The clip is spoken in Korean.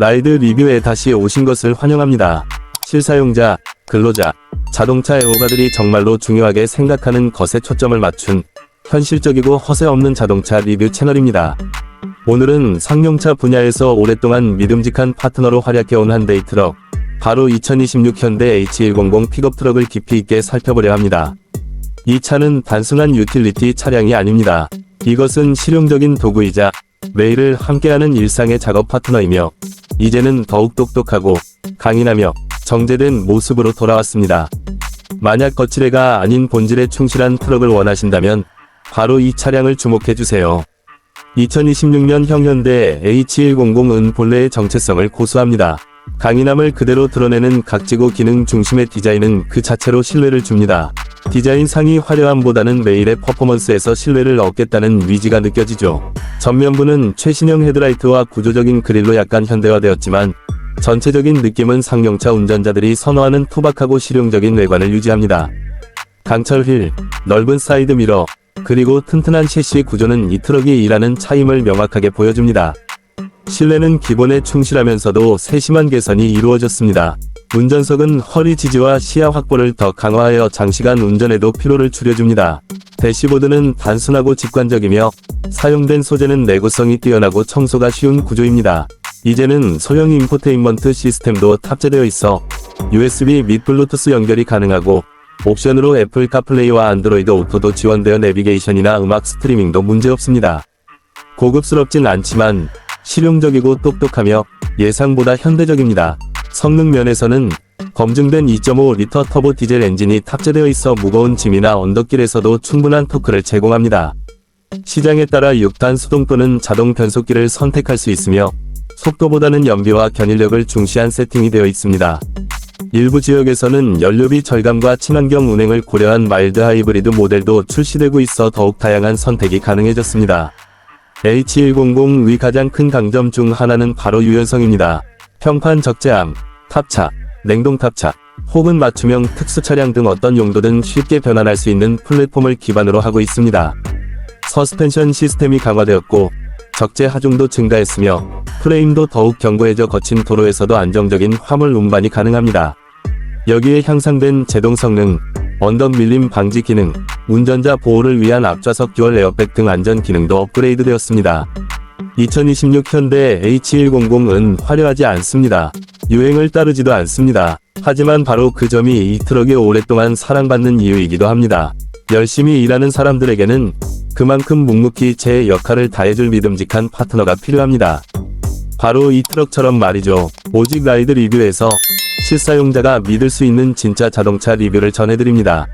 라이드 리뷰에 다시 오신 것을 환영합니다. 실사용자, 근로자, 자동차 애호가들이 정말로 중요하게 생각하는 것에 초점을 맞춘 현실적이고 허세 없는 자동차 리뷰 채널입니다. 오늘은 상용차 분야에서 오랫동안 믿음직한 파트너로 활약해온 한데이 트럭, 바로 2026 현대 H100 픽업 트럭을 깊이 있게 살펴보려 합니다. 이 차는 단순한 유틸리티 차량이 아닙니다. 이것은 실용적인 도구이자 매일을 함께하는 일상의 작업 파트너이며 이제는 더욱 똑똑하고 강인하며 정제된 모습으로 돌아왔습니다. 만약 거칠애가 아닌 본질에 충실한 트럭을 원하신다면 바로 이 차량을 주목해주세요. 2026년 형현대 H100은 본래의 정체성을 고수합니다. 강인함을 그대로 드러내는 각지고 기능 중심의 디자인은 그 자체로 신뢰를 줍니다. 디자인 상이 화려함보다는 매일의 퍼포먼스에서 신뢰를 얻겠다는 위지가 느껴지죠. 전면부는 최신형 헤드라이트와 구조적인 그릴로 약간 현대화되었지만 전체적인 느낌은 상용차 운전자들이 선호하는 투박하고 실용적인 외관을 유지합니다. 강철 휠, 넓은 사이드 미러, 그리고 튼튼한 셰시 구조는 이 트럭이 일하는 차임을 명확하게 보여줍니다. 실내는 기본에 충실하면서도 세심한 개선이 이루어졌습니다. 운전석은 허리 지지와 시야 확보를 더 강화하여 장시간 운전에도 피로를 줄여줍니다. 대시보드는 단순하고 직관적이며 사용된 소재는 내구성이 뛰어나고 청소가 쉬운 구조입니다. 이제는 소형 인포테인먼트 시스템도 탑재되어 있어 USB 및 블루투스 연결이 가능하고 옵션으로 애플 카플레이와 안드로이드 오토도 지원되어 내비게이션이나 음악 스트리밍도 문제없습니다. 고급스럽진 않지만 실용적이고 똑똑하며 예상보다 현대적입니다. 성능 면에서는 검증된 2.5리터 터보 디젤 엔진이 탑재되어 있어 무거운 짐이나 언덕길에서도 충분한 토크를 제공합니다. 시장에 따라 6단 수동 또는 자동 변속기를 선택할 수 있으며 속도보다는 연비와 견인력을 중시한 세팅이 되어 있습니다. 일부 지역에서는 연료비 절감과 친환경 운행을 고려한 마일드 하이브리드 모델도 출시되고 있어 더욱 다양한 선택이 가능해졌습니다. H100의 가장 큰 강점 중 하나는 바로 유연성입니다. 평판 적재함, 탑차, 냉동 탑차, 혹은 맞춤형 특수 차량 등 어떤 용도든 쉽게 변환할 수 있는 플랫폼을 기반으로 하고 있습니다. 서스펜션 시스템이 강화되었고 적재 하중도 증가했으며 프레임도 더욱 견고해져 거친 도로에서도 안정적인 화물 운반이 가능합니다. 여기에 향상된 제동 성능, 언덕 밀림 방지 기능, 운전자 보호를 위한 앞좌석 듀얼 에어백 등 안전 기능도 업그레이드 되었습니다. 2026 현대 H100은 화려하지 않습니다. 유행을 따르지도 않습니다. 하지만 바로 그 점이 이 트럭이 오랫동안 사랑받는 이유이기도 합니다. 열심히 일하는 사람들에게는 그만큼 묵묵히 제 역할을 다해줄 믿음직한 파트너가 필요합니다. 바로 이 트럭처럼 말이죠. 오직 라이드 리뷰에서 실사용자가 믿을 수 있는 진짜 자동차 리뷰를 전해드립니다.